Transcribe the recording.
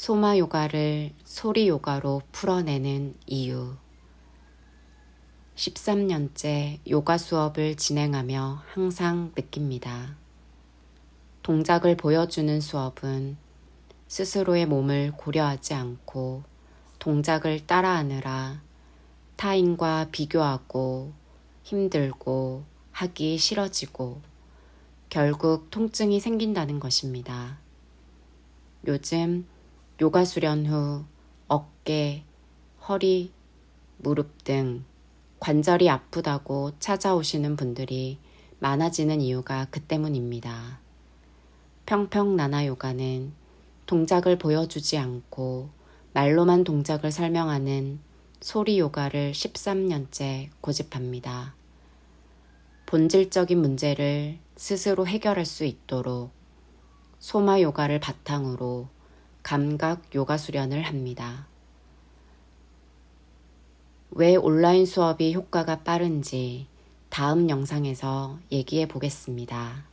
소마 요가를 소리 요가로 풀어내는 이유. 13년째 요가 수업을 진행하며 항상 느낍니다. 동작을 보여주는 수업은 스스로의 몸을 고려하지 않고 동작을 따라하느라 타인과 비교하고 힘들고 하기 싫어지고 결국 통증이 생긴다는 것입니다. 요즘 요가 수련 후 어깨, 허리, 무릎 등 관절이 아프다고 찾아오시는 분들이 많아지는 이유가 그 때문입니다. 평평나나 요가는 동작을 보여주지 않고 말로만 동작을 설명하는 소리 요가를 13년째 고집합니다. 본질적인 문제를 스스로 해결할 수 있도록 소마 요가를 바탕으로 감각 요가 수련을 합니다. 왜 온라인 수업이 효과가 빠른지 다음 영상에서 얘기해 보겠습니다.